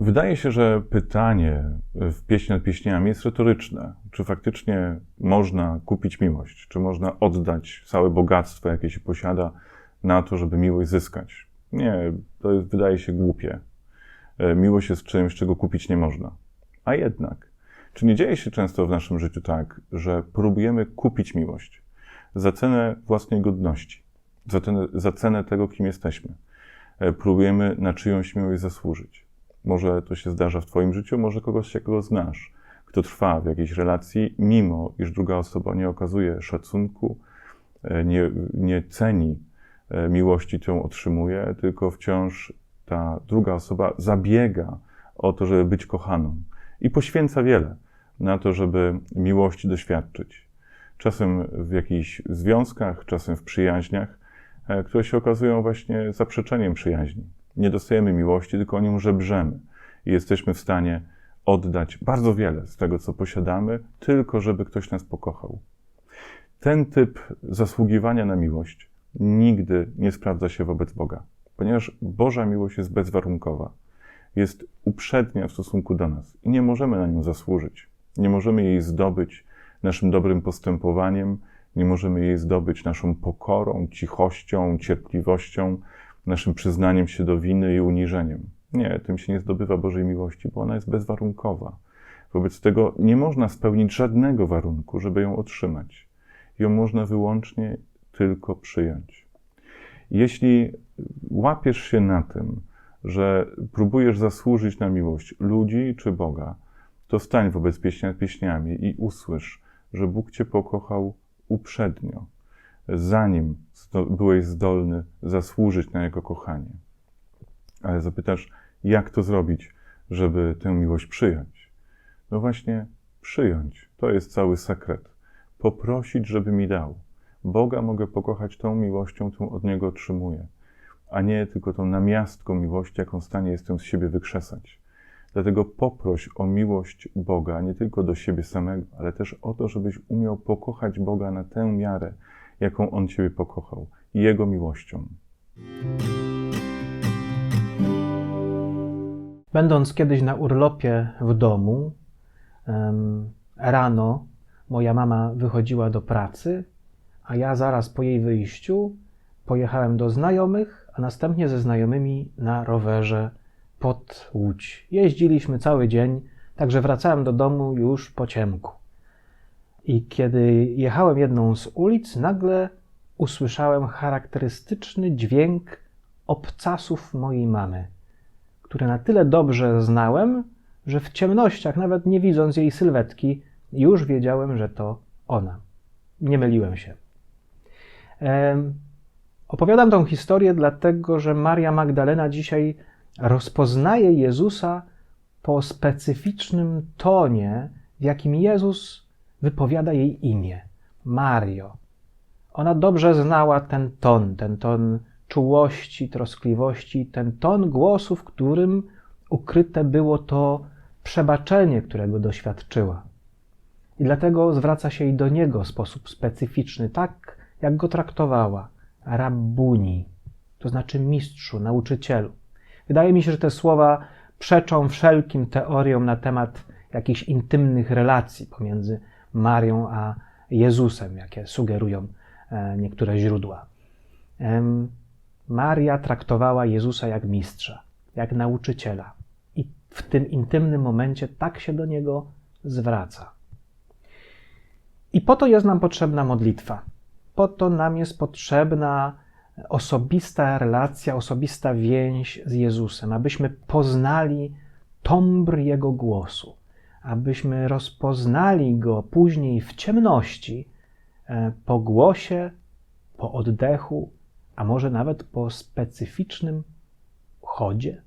Wydaje się, że pytanie w pieśni nad pieśniami jest retoryczne. Czy faktycznie można kupić miłość? Czy można oddać całe bogactwo, jakie się posiada, na to, żeby miłość zyskać? Nie, to jest, wydaje się głupie. E, miłość jest czymś, czego kupić nie można. A jednak, czy nie dzieje się często w naszym życiu tak, że próbujemy kupić miłość za cenę własnej godności, za cenę, za cenę tego, kim jesteśmy? E, próbujemy na czyjąś miłość zasłużyć. Może to się zdarza w Twoim życiu, może kogoś, jakiego znasz, kto trwa w jakiejś relacji, mimo iż druga osoba nie okazuje szacunku, e, nie, nie ceni e, miłości, którą otrzymuje, tylko wciąż ta druga osoba zabiega o to, żeby być kochaną i poświęca wiele na to, żeby miłości doświadczyć. Czasem w jakichś związkach, czasem w przyjaźniach, e, które się okazują właśnie zaprzeczeniem przyjaźni nie dostajemy miłości, tylko o nią żebrzemy. I jesteśmy w stanie oddać bardzo wiele z tego, co posiadamy, tylko żeby ktoś nas pokochał. Ten typ zasługiwania na miłość nigdy nie sprawdza się wobec Boga, ponieważ Boża miłość jest bezwarunkowa, jest uprzednia w stosunku do nas i nie możemy na nią zasłużyć. Nie możemy jej zdobyć naszym dobrym postępowaniem, nie możemy jej zdobyć naszą pokorą, cichością, cierpliwością, naszym przyznaniem się do winy i uniżeniem. Nie, tym się nie zdobywa Bożej miłości, bo ona jest bezwarunkowa. Wobec tego nie można spełnić żadnego warunku, żeby ją otrzymać. Ją można wyłącznie tylko przyjąć. Jeśli łapiesz się na tym, że próbujesz zasłużyć na miłość ludzi czy Boga, to stań wobec pieśni nad pieśniami i usłysz, że Bóg Cię pokochał uprzednio, zanim byłeś zdolny zasłużyć na Jego kochanie. Ale zapytasz, jak to zrobić, żeby tę miłość przyjąć? No właśnie, przyjąć. To jest cały sekret. Poprosić, żeby mi dał. Boga mogę pokochać tą miłością, którą od Niego otrzymuję, a nie tylko tą namiastką miłości, jaką stanie jestem z siebie wykrzesać. Dlatego poproś o miłość Boga nie tylko do siebie samego, ale też o to, żebyś umiał pokochać Boga na tę miarę, jaką On Ciebie pokochał, Jego miłością. Będąc kiedyś na urlopie w domu, rano moja mama wychodziła do pracy, a ja zaraz po jej wyjściu pojechałem do znajomych, a następnie ze znajomymi na rowerze pod Łódź. Jeździliśmy cały dzień, także wracałem do domu już po ciemku. I kiedy jechałem jedną z ulic, nagle usłyszałem charakterystyczny dźwięk obcasów mojej mamy, które na tyle dobrze znałem, że w ciemnościach, nawet nie widząc jej sylwetki, już wiedziałem, że to ona. Nie myliłem się. opowiadam tą historię dlatego, że Maria Magdalena dzisiaj rozpoznaje Jezusa po specyficznym tonie, w jakim Jezus wypowiada jej imię Mario. Ona dobrze znała ten ton, ten ton czułości, troskliwości, ten ton głosu, w którym ukryte było to przebaczenie, którego doświadczyła. I dlatego zwraca się i do niego w sposób specyficzny, tak jak go traktowała rabbuni, to znaczy mistrzu, nauczycielu. Wydaje mi się, że te słowa przeczą wszelkim teoriom na temat jakichś intymnych relacji pomiędzy Marią a Jezusem, jakie sugerują e, niektóre źródła. Maria traktowała Jezusa jak mistrza, jak nauczyciela i w tym intymnym momencie tak się do niego zwraca. I po to jest nam potrzebna modlitwa. Po to nam jest potrzebna osobista relacja, osobista więź z Jezusem, abyśmy poznali tombr Jego głosu, abyśmy rozpoznali Go później w ciemności, e, po głosie, po oddechu, a może nawet po specyficznym chodzie.